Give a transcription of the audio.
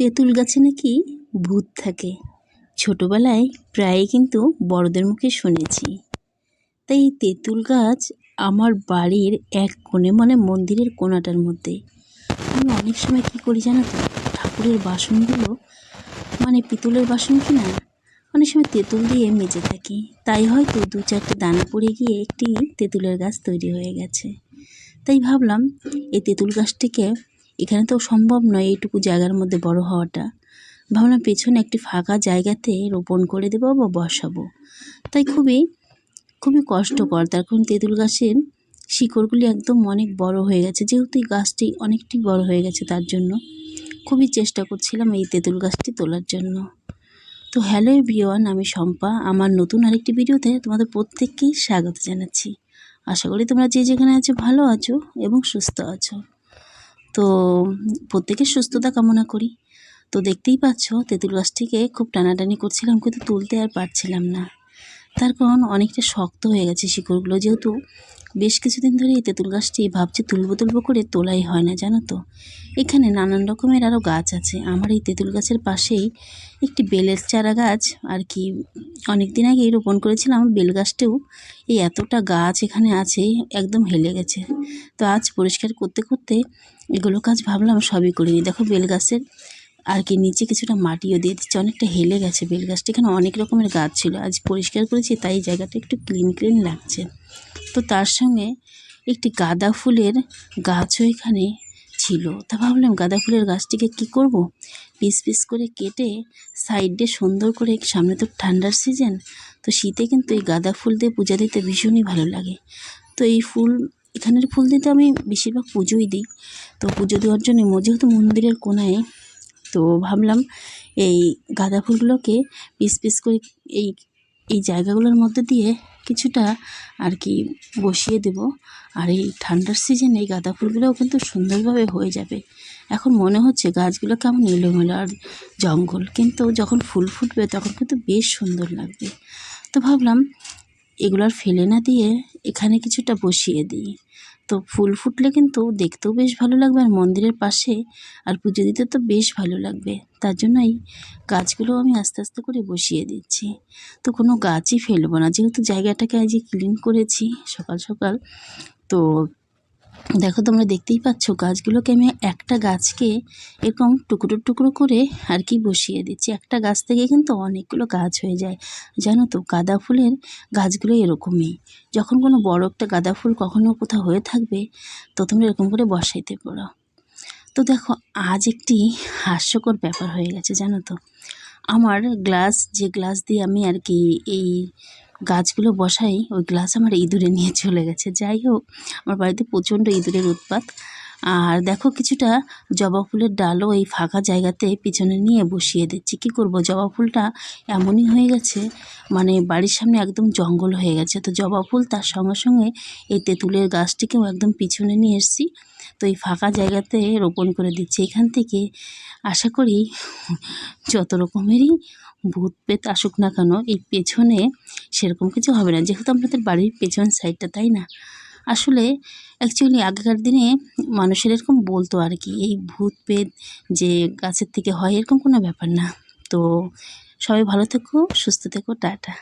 তেঁতুল গাছে নাকি ভূত থাকে। ছোটোবেলায় প্রায়ই কিন্তু বড়দের মুখে শুনেছি। তাই তেঁতুল গাছ আমার বাড়ির এক কোণে মানে মন্দিরের কোণাটার মধ্যে। আমি অনেক সময় কী করি জানো তো, ঠাকুরের বাসনগুলো মানে পিতলের বাসন কি না, অনেক সময় তেঁতুল দিয়ে মেজে থাকি। তাই হয়তো দু চারটে দানা পড়ে গিয়ে একটি তেঁতুলের গাছ তৈরি হয়ে গেছে। তাই ভাবলাম, এই তেঁতুল গাছটিকে এখানে তো সম্ভব নয় এইটুকু জায়গার মধ্যে বড় হওয়াটা। ভাবলাম পেছনে একটি ফাঁকা জায়গাতে রোপণ করে দেবো বা বসাবো। তাই খুবই খুবই কষ্টকর। তার কারণ তেঁতুল গাছের শিকড়গুলি একদম অনেক বড় হয়ে গেছে। যেহেতু এই গাছটি অনেকটি বড় হয়ে গেছে তার জন্য খুবই চেষ্টা করছিলাম এই তেঁতুল গাছটি তোলার জন্য। তো হ্যালো এভরিওয়ান, আমি শম্পা। আমার নতুন আরেকটি ভিডিওতে তোমাদের প্রত্যেককেই স্বাগত জানাচ্ছি। আশা করি তোমরা যে যেখানে আছো ভালো আছো এবং সুস্থ আছো। তো প্রত্যেকের সুস্থতা কামনা করি। তো দেখতেই পাচ্ছ, তেঁতুল গাছটিকে খুব টানাটানি করছিলাম, কিন্তু তুলতে আর পারছিলাম না। তার কারণ অনেকটা শক্ত হয়ে গেছে শিকড়গুলো যেহেতু বেশ কিছুদিন ধরে এই তেঁতুল গাছটি ভাবছি তুলবো তুলবো করে তোলাই হয় না, জানো তো। এখানে নানান রকমের আরও গাছ আছে। আমার এই তেঁতুল গাছের পাশেই একটি বেলের চারা গাছ আর কি অনেক দিন আগেই রোপণ করেছিলাম, বেল গাছটাও এই এতটা গাছ এখানে আছে, একদম হেলে গেছে। তো আজ পরিষ্কার করতে করতে এগুলো কাজ ভাবলাম সবই করিনি দেখো, বেল গাছের আর কি নিচে কিছুটা মাটিও দিয়ে দিচ্ছে, অনেকটা হেলে গেছে বেল গাছটা এখানে অনেক রকমের গাছ ছিল, আজ পরিষ্কার করেছি, তাই জায়গাটা একটু ক্লিন ক্লিন লাগছে। তো তার সঙ্গে একটি গাঁদা ফুলের গাছও এখানে ছিল। তা ভাবলাম গাঁদা ফুলের গাছটিকে কি করব? পিস পিস করে কেটে সাইডে সুন্দর করে, সামনে তো ঠান্ডার সিজন, তো শীতে কিন্তু এই গাঁদা ফুল দিয়ে পূজা দিতে ভীষণই ভালো লাগে। তো এই ফুল, এখানের ফুল দিতে আমি বেশিরভাগ পুজোই দিই। তো পুজো দেওয়ার জন্য, যেহেতু মন্দিরের কোনায় তো ভাবলাম এই গাঁদা ফুলগুলোকে পিস পিস করে এই এই জায়গাগুলোর মধ্যে দিয়ে কিছুটা আর কি বসিয়ে দেব। আর এই ঠান্ডার সিজনে এই গাঁদা ফুলগুলোও কিন্তু সুন্দরভাবে হয়ে যাবে। এখন মনে হচ্ছে গাছগুলো কেমন এলোমেলো আর জঙ্গল, কিন্তু যখন ফুল ফুটবে তখন কিন্তু বেশ সুন্দর লাগবে। তো ভাবলাম এগুলো আর ফেলে না দিয়ে এখানে কিছুটা বসিয়ে দিই। তো ফুল ফুটলে কিন্তু দেখতেও বেশ ভালো লাগবে আর মন্দিরের পাশে আর পুজো দিতে তো বেশ ভালো লাগবে। তার জন্যই গাছগুলো আমি আস্তে আস্তে করে বসিয়ে দিচ্ছি। তো কোনো গাছই ফেলব না। যেহেতু জায়গাটাকে আজ ক্লিন করেছি সকাল সকাল, তো দেখো, তোমরা দেখতেই পাচ্ছ, গাছগুলোকে আমি একটা গাছকে এরকম টুকরো টুকরো করে আর কি বসিয়ে দিচ্ছি। একটা গাছ থেকে কিন্তু অনেকগুলো গাছ হয়ে যায়। জানো তো, গাঁদা ফুলের গাছগুলো এরকমই। যখন কোনো বড় একটা গাঁদা ফুল কখনো কোথাও হয়ে থাকবে, তো তোমরা এরকম করে বসাইতে পারো। তো দেখো, আজ একটি হাস্যকর ব্যাপার হয়ে গেছে, জানো তো। আমার গ্লাস, যে গ্লাস দিয়ে আমি আর কি এই গাছগুলো বসাই, ওই গ্লাস আমার ইঁদুরে নিয়ে চলে গেছে। যাই হোক, আমার বাড়িতে প্রচণ্ড ইঁদুরের উৎপাত। আর দেখো কিছুটা জবা ফুলের ডালও এই ফাঁকা জায়গাতে পিছনে নিয়ে বসিয়ে দিচ্ছি। কী করব? জবা ফুলটা এমনই হয়ে গেছে মানে বাড়ির সামনে একদম জঙ্গল হয়ে গেছে। তো জবা ফুল তার সঙ্গে সঙ্গে এই তেঁতুলের গাছটিকেও একদম পিছনে নিয়ে এসেছি। তো এই ফাঁকা জায়গাতে রোপণ করে দিচ্ছি। এখান থেকে আশা করি যত রকমেরই ভূত পেত আসুক না কেন, এই পেছনে সেরকম কিছু হবে না। যেহেতু আমাদের বাড়ির পেছন সাইডটা তাই না? আসলে অ্যাকচুয়ালি আগেকার দিনে মানুষের এরকম বলতো আর কি, এই ভূত পেদ যে গাছের থেকে হয় এরকম কোনো ব্যাপার না। তো সবাই ভালো থেকো, সুস্থ থেকো, টাটা।